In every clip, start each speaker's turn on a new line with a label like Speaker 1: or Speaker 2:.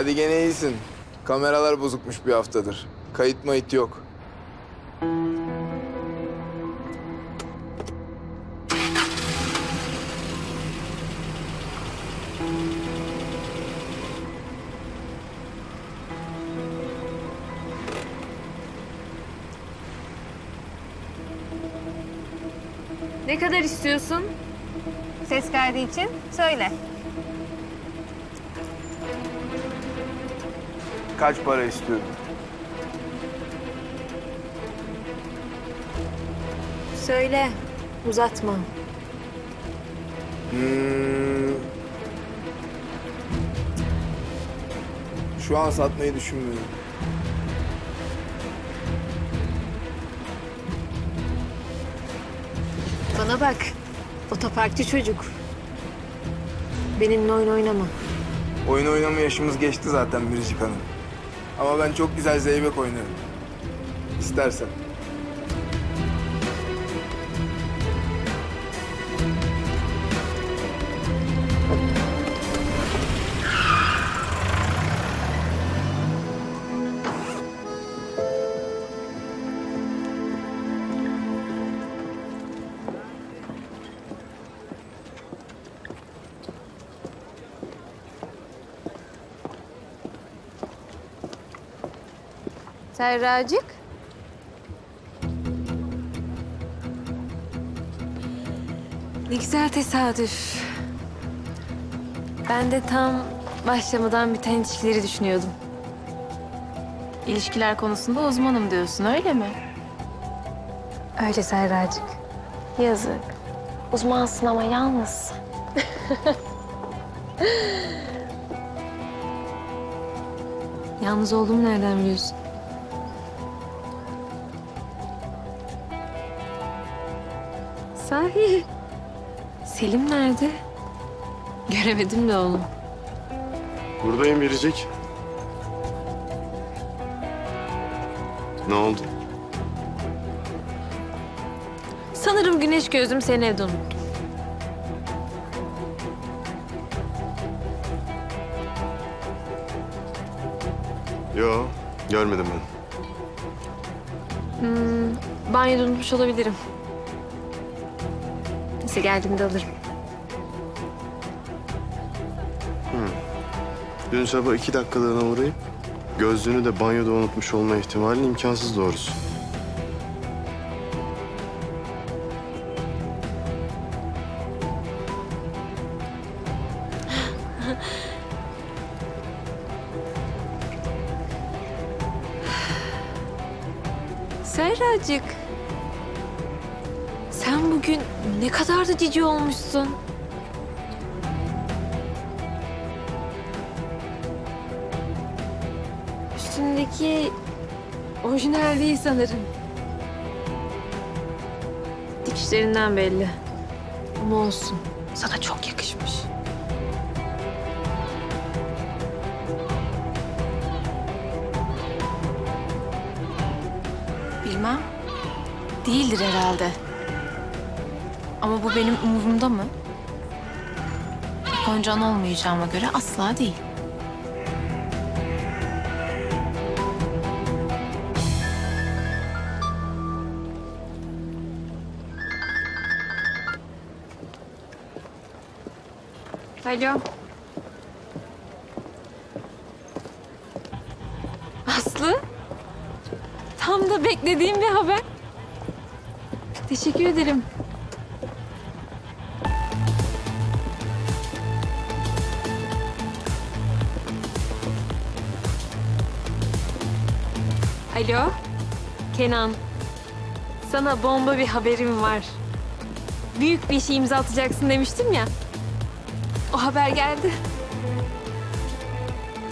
Speaker 1: Hadi gene iyisin. Kameralar bozukmuş bir haftadır. Kayıt mayıt yok.
Speaker 2: Ne kadar istiyorsun?
Speaker 3: Ses kaydı için söyle.
Speaker 1: Kaç para istiyordun?
Speaker 2: Söyle. Uzatma.
Speaker 1: Hmm. Şu an satmayı düşünmüyorum.
Speaker 2: Bana bak. Otoparkçı çocuk. Benimle oyun oynama.
Speaker 1: Oyun oynama yaşımız geçti zaten Biricik Hanım. Ama ben çok güzel zeybek oynarım. İstersen.
Speaker 2: Serracık. Ne güzel tesadüf. Ben de tam başlamadan biten ilişkileri düşünüyordum.
Speaker 4: İlişkiler konusunda uzmanım diyorsun öyle mi?
Speaker 2: Öyle Serracık. Yazık. Uzmansın ama yalnız. Yalnız olduğumu nereden biliyorsun? Sahi. Selim nerede? Göremedim de onu.
Speaker 5: Buradayım Biricik. Ne oldu?
Speaker 2: Sanırım güneş gözüm seni evde unuttum.
Speaker 5: Yo, görmedim ben.
Speaker 2: Banyoda unutmuş olabilirim. Neyse geldiğimde alırım.
Speaker 5: Dün sabah iki dakikalığına uğrayıp gözlüğünü de banyoda unutmuş olma ihtimalin imkansız doğrusu.
Speaker 2: Serracık. Sen bugün ne kadar da cici olmuşsun. Üstündeki orijinal değil sanırım. Dikişlerinden belli. Ama olsun. Sana çok yakışmış.
Speaker 4: Bilmem. Değildir herhalde. Ama bu benim umurumda mı? Koncan olmayacağıma göre asla değil.
Speaker 2: Alo. Aslı. Tam da beklediğim bir haber. Teşekkür ederim. Alo. Kenan. Sana bomba bir haberim var. Büyük bir şey imza atacaksın demiştim ya. O haber geldi.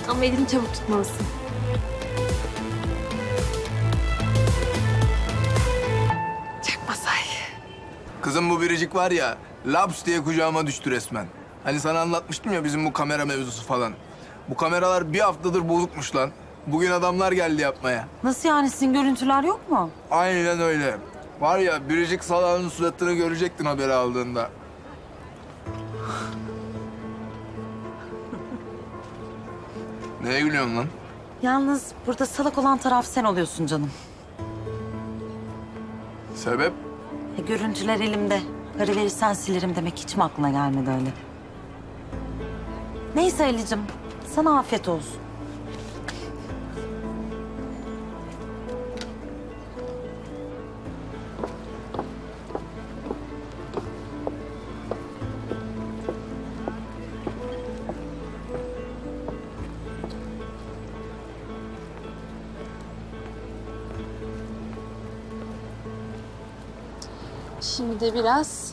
Speaker 2: Ama elini çabuk tutmalısın. Çakmasay.
Speaker 1: Kızım bu biricik var ya, laps diye kucağıma düştü resmen. Hani sana anlatmıştım ya bizim bu kamera mevzusu falan. Bu kameralar bir haftadır bozukmuş lan. Bugün adamlar geldi yapmaya.
Speaker 6: Nasıl yani sizin görüntüler yok mu?
Speaker 1: Aynen öyle. Var ya biricik salağının suratını görecektin haberi aldığında. Neye gülüyorsun lan?
Speaker 6: Yalnız burada salak olan taraf sen oluyorsun canım.
Speaker 1: Sebep?
Speaker 6: E, görüntüler elimde. Para verirsen silerim demek hiç mi aklına gelmedi öyle? Neyse Ali'cim, sana afiyet olsun.
Speaker 2: Şimdi de biraz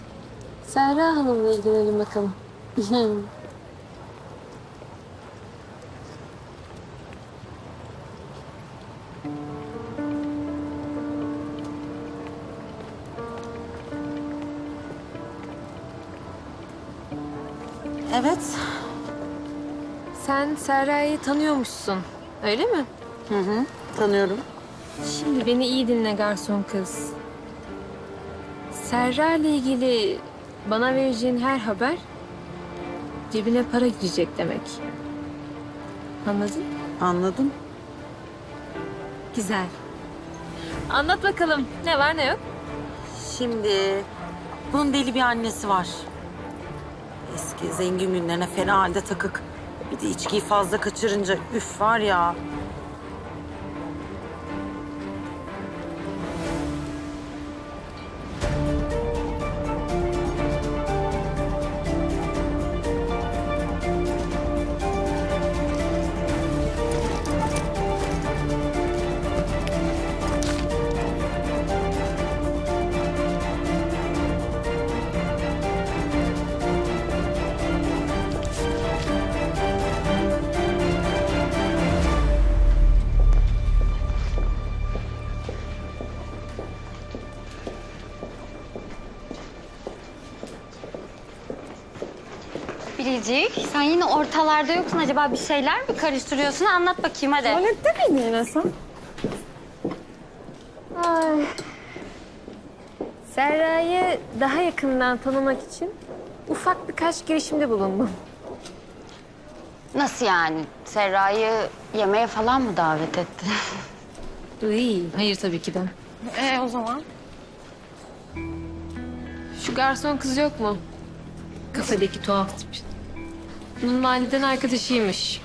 Speaker 2: Serra Hanım'la ilgilenelim bakalım.
Speaker 6: Evet,
Speaker 2: Sen Serra'yı tanıyormuşsun, öyle mi?
Speaker 6: tanıyorum.
Speaker 2: Şimdi beni iyi dinle garson kız. Serra ile ilgili bana vereceğin her haber cebine para girecek demek. Anladın?
Speaker 6: Anladım.
Speaker 2: Güzel. Anlat bakalım ne var ne yok?
Speaker 6: Şimdi bunun deli bir annesi var. Eski zengin günlerine fena halde takık. Bir de içkiyi fazla kaçırınca üf var ya.
Speaker 7: Biricik, sen yine ortalarda yoksun. Acaba bir şeyler mi karıştırıyorsun? Anlat bakayım hadi.
Speaker 2: Tuvalette miydin Enes Ay. Serra'yı daha yakından tanımak için ufak birkaç girişimde bulundum.
Speaker 7: Nasıl yani? Serra'yı yemeğe falan mı davet ettin?
Speaker 2: Uy, hayır tabii ki de.
Speaker 7: Ee, o zaman?
Speaker 2: Şu garson kız yok mu? Kafedeki tuhaf tip. Bunun mahalleden arkadaşıymış.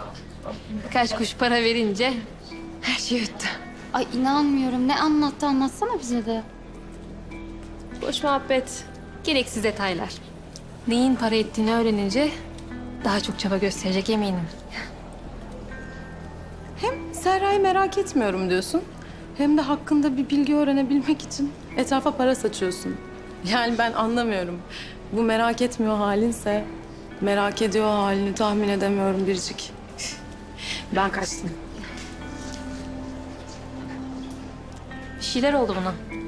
Speaker 2: Birkaç kuş para verince her şey yuttu.
Speaker 7: Ay inanmıyorum. Ne anlattı? Anlatsana bize de.
Speaker 2: Boş muhabbet, gereksiz detaylar. Neyin para ettiğini öğrenince daha çok çaba gösterecek eminim.
Speaker 8: Serra'yı merak etmiyorum diyorsun. Hem de hakkında bir bilgi öğrenebilmek için etrafa para saçıyorsun. Yani ben anlamıyorum. Bu merak etmiyor halinse merak ediyor halini tahmin edemiyorum Biricik. Ben kaçtım.
Speaker 2: Bir şeyler oldu buna.